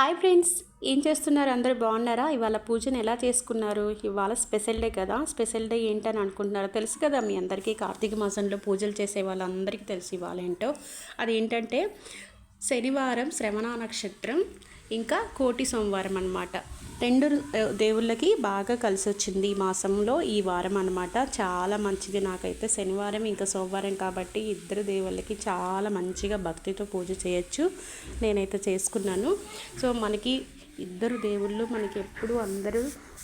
Hi friends ఏం చేస్తున్నారు? అందరు బాగున్నారా? ఇవాళ పూజను ఎలా చేసుకున్నారు? ఇవాళ స్పెషల్ డే కదా. స్పెషల్ డే ఏంటని అనుకుంటున్నారో తెలుసు కదా మీ అందరికీ. కార్తీక మాసంలో పూజలు చేసే వాళ్ళందరికీ తెలుసు ఇవాళ ఏంటో. అది ఏంటంటే శనివారం శ్రవణ నక్షత్రం ఇంకా కోటి సోమవారం అనమాట రెండు దేవుళ్ళకి బాగా కలిసి వచ్చింది ఈ మాసంలో ఈ వారం అనమాట చాలా మంచిది నాకైతే శనివారం ఇంకా సోమవారం కాబట్టి ఇద్దరు దేవుళ్ళకి చాలా మంచిగా భక్తితో పూజ చేయొచ్చు. నేనైతే చేసుకున్నాను. సో మనకి ఇద్దరు దేవుళ్ళు మనకి ఎప్పుడు అందరూ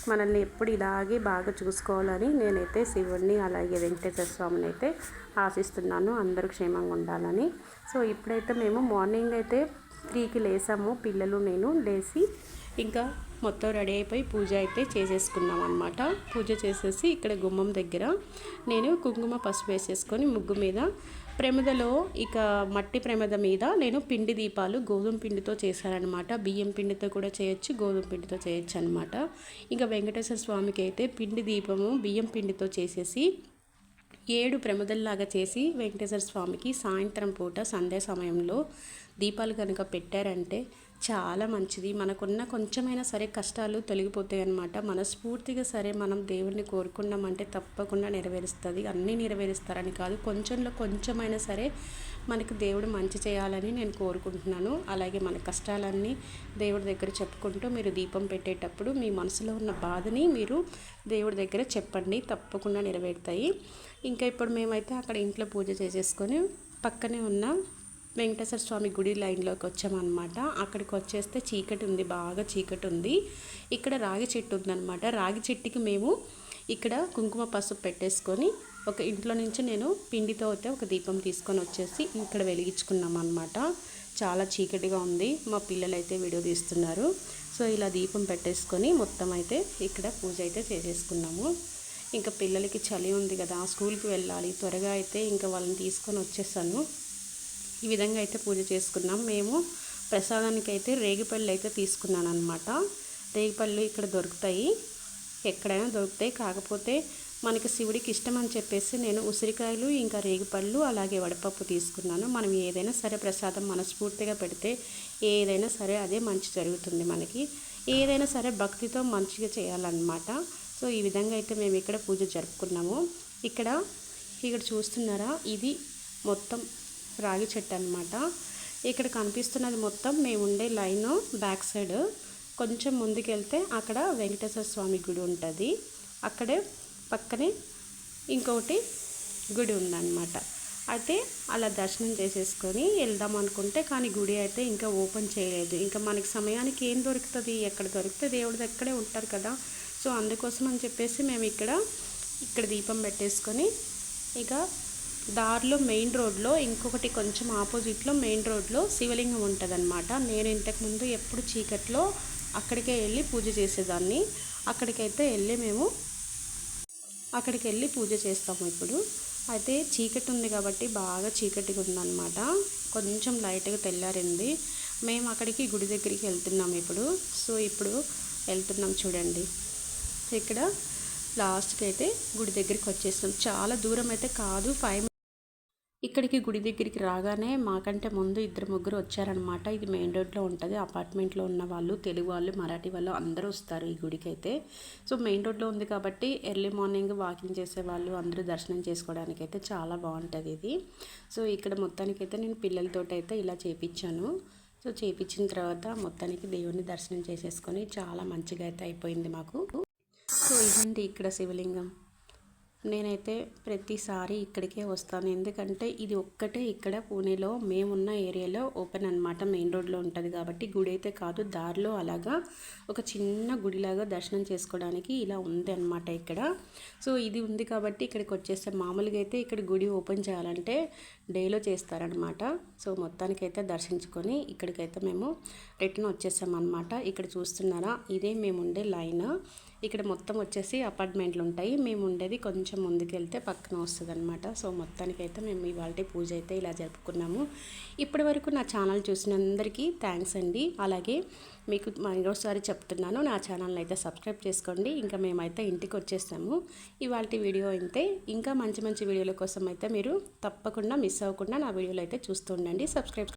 మనల్ని ఎప్పుడు ఇలాగే బాగా చూసుకోవాలని నేనైతే శివుడిని అలాగే వెంకటేశ్వర స్వామిని అయితే ఆశిస్తున్నాను. అందరూ క్షేమంగా ఉండాలని. సో ఇప్పుడైతే మేము మార్నింగ్ అయితే త్రీకి లేసాము. పిల్లలు నేను లేచి ఇంకా మొత్తం రెడీ అయిపోయి పూజ అయితే చేసేసుకున్నాం అనమాట పూజ చేసేసి ఇక్కడ గుమ్మం దగ్గర నేను కుంకుమ పసుపు వేసేసుకొని ముగ్గు మీద ప్రమిదలో ఇక మట్టి ప్రమిద మీద నేను పిండి దీపాలు గోధుమ పిండితో చేశానమాట బియ్యం పిండితో కూడా చేయొచ్చు గోధుమ పిండితో చేయొచ్చు అనమాట ఇంకా వెంకటేశ్వర స్వామికి అయితే పిండి దీపము బియ్యం పిండితో చేసేసి ఏడు ప్రమిదల్లాగా చేసి వెంకటేశ్వర స్వామికి సాయంత్రం పూట సంధ్యా సమయంలో దీపాలు కనుక పెట్టారంటే చాలా మంచిది. మనకున్న కొంచెమైనా సరే కష్టాలు తొలగిపోతాయి అన్నమాట. మనస్ఫూర్తిగా సరే మనం దేవుడిని కోరుకున్నామంటే తప్పకుండా నెరవేరుస్తుంది. అన్నీ నెరవేరుస్తారని కాదు. కొంచెంలో కొంచెమైనా సరే మనకు దేవుడు మంచి చేయాలని నేను కోరుకుంటున్నాను. అలాగే మన కష్టాలన్నీ దేవుడి దగ్గర చెప్పుకుంటూ మీరు దీపం పెట్టేటప్పుడు మీ మనసులో ఉన్న బాధని మీరు దేవుడి దగ్గర చెప్పండి. తప్పకుండా నెరవేరుతాయి. ఇంకా ఇప్పుడు మేమైతే అక్కడ ఇంట్లో పూజ చేసేసుకొని పక్కనే ఉన్న వెంకటేశ్వర స్వామి గుడి లైన్లోకి వచ్చామన్నమాట. అక్కడికి వచ్చేస్తే చీకటి ఉంది బాగా చీకటి ఉంది. ఇక్కడ రాగి చెట్టు ఉందన్నమాట. రాగి చెట్టుకి మేము ఇక్కడ కుంకుమ పసుపు పెట్టేసుకొని ఒక ఇంట్లో నుంచి నేను పిండితో అయితే ఒక దీపం తీసుకొని వచ్చేసి ఇక్కడ వెలిగించుకున్నాం అనమాట చాలా చీకటిగా ఉంది. మా పిల్లలు అయితే వీడియో తీస్తున్నారు. సో ఇలా దీపం పెట్టేసుకొని మొత్తం అయితే ఇక్కడ పూజ అయితే చేసేసుకున్నాము. ఇంకా పిల్లలకి చలి ఉంది కదా స్కూల్కి వెళ్ళాలి. త్వరగా అయితే ఇంకా వాళ్ళని తీసుకొని వచ్చేసాను. ఈ విధంగా అయితే పూజ చేసుకున్నాం. మేము ప్రసాదానికి అయితే రేగిపళ్ళు అయితే తీసుకున్నాను అనమాట రేగిపళ్ళు ఇక్కడ దొరుకుతాయి. ఎక్కడైనా దొరుకుతాయి. కాకపోతే మనకి శివుడికి ఇష్టం అని చెప్పేసి నేను ఉసిరికాయలు ఇంకా రేగిపళ్ళు అలాగే వడపప్పు తీసుకున్నాను. మనం ఏదైనా సరే ప్రసాదం మనస్ఫూర్తిగా పెడితే ఏదైనా సరే అదే మంచి జరుగుతుంది మనకి. ఏదైనా సరే భక్తితో మంచిగా చేయాలన్నమాట. సో ఈ విధంగా అయితే మేము ఇక్కడ పూజ జరుపుకున్నాము. ఇక్కడ ఇక్కడ చూస్తున్నారా? ఇది మొత్తం రాగి చెట్టు అనమాట ఇక్కడ కనిపిస్తున్నది మొత్తం మేము ఉండే లైన్ బ్యాక్ సైడ్. కొంచెం ముందుకెళ్తే అక్కడ వెంకటేశ్వర స్వామి గుడి ఉంటుంది. అక్కడే పక్కనే ఇంకొకటి గుడి ఉందన్నమాట. అయితే అలా దర్శనం చేసేసుకొని వెళ్దాం అనుకుంటే కానీ గుడి అయితే ఇంకా ఓపెన్ చేయలేదు. ఇంకా మనకి సమయానికి ఏం దొరుకుతుంది ఎక్కడ దొరికితే దేవుడి దగ్గరే ఉంటారు కదా. సో అందుకోసం అని చెప్పేసి మేము ఇక్కడ ఇక్కడ దీపం పెట్టేసుకొని ఇక దారిలో మెయిన్ రోడ్లో ఇంకొకటి కొంచెం ఆపోజిట్లో మెయిన్ రోడ్లో శివలింగం ఉంటుందన్నమాట. నేను ఇంతకుముందు ఎప్పుడు చీకట్లో అక్కడికే వెళ్ళి పూజ చేసేదాన్ని. అక్కడికైతే వెళ్ళి మేము అక్కడికి వెళ్ళి పూజ చేస్తాము ఇప్పుడు. అయితే చీకటి ఉంది కాబట్టి బాగా చీకటిగా ఉందన్నమాట. కొంచెం లైట్గా తెల్లారింది. మేము అక్కడికి గుడి దగ్గరికి వెళ్తున్నాం ఇప్పుడు. సో ఇప్పుడు వెళ్తున్నాం చూడండి. ఇక్కడ లాస్ట్కి అయితే గుడి దగ్గరికి వచ్చేసాం చాలా దూరం అయితే కాదు. ఫైవ్ ఇక్కడికి గుడి దగ్గరికి రాగానే మాకంటే ముందు ఇద్దరు ముగ్గురు వచ్చారనమాట ఇది మెయిన్ రోడ్లో ఉంటుంది. అపార్ట్మెంట్లో ఉన్న వాళ్ళు తెలుగు వాళ్ళు మరాఠీ వాళ్ళు అందరూ వస్తారు ఈ గుడికి అయితే సో మెయిన్ రోడ్లో ఉంది కాబట్టి ఎర్లీ మార్నింగ్ వాకింగ్ చేసే వాళ్ళు అందరూ దర్శనం చేసుకోవడానికి అయితే చాలా బాగుంటుంది ఇది. సో ఇక్కడ మొత్తానికైతే నేను పిల్లలతోటి అయితే ఇలా చేపించాను. సో చేపించిన తర్వాత మొత్తానికి దేవుడిని దర్శనం చేసేసుకొని చాలా మంచిగా అయితే అయిపోయింది మాకు. సో ఇదండి ఇక్కడ శివలింగం? నేనైతే ప్రతిసారి ఇక్కడికే వస్తాను. ఎందుకంటే ఇది ఒక్కటే ఇక్కడ పూణేలో మేమున్న ఏరియాలో ఓపెన్ అనమాట మెయిన్ రోడ్లో ఉంటుంది కాబట్టి గుడి అయితే కాదు దారిలో అలాగా ఒక చిన్న గుడిలాగా దర్శనం చేసుకోవడానికి ఇలా ఉంది అనమాట ఇక్కడ. సో ఇది ఉంది కాబట్టి ఇక్కడికి వచ్చేస్తే మామూలుగా అయితే ఇక్కడ గుడి ఓపెన్ చేయాలంటే డేలో చేస్తారనమాట సో మొత్తానికైతే దర్శించుకొని ఇక్కడికైతే మేము రిటర్న్ వచ్చేసామన్నమాట ఇక్కడ చూస్తున్నారా? ఇదే మేము ఉండే లైన్. ఇక్కడ మొత్తం వచ్చేసి అపార్ట్మెంట్లు ఉంటాయి మేము ఉండేది కొంచెం ముందుకెళ్తే పక్కన వస్తుంది అనమాట సో మొత్తానికైతే మేము ఇవాళ పూజ అయితే ఇలా జరుపుకున్నాము. ఇప్పటి వరకు నా ఛానల్ చూసినందరికీ థ్యాంక్స్ అండి. అలాగే మీకు మరోసారి చెప్తున్నాను నా ఛానల్ని అయితే సబ్స్క్రైబ్ చేసుకోండి. ఇంకా మేమైతే ఇంటికి వచ్చేసాము ఇవాళ వీడియో అయితే ఇంకా మంచి మంచి వీడియోల కోసం అయితే మీరు తప్పకుండా మిస్ అవ్వకుండా నా వీడియోలు అయితే చూస్తూ ఉండండి. సబ్స్క్రైబ్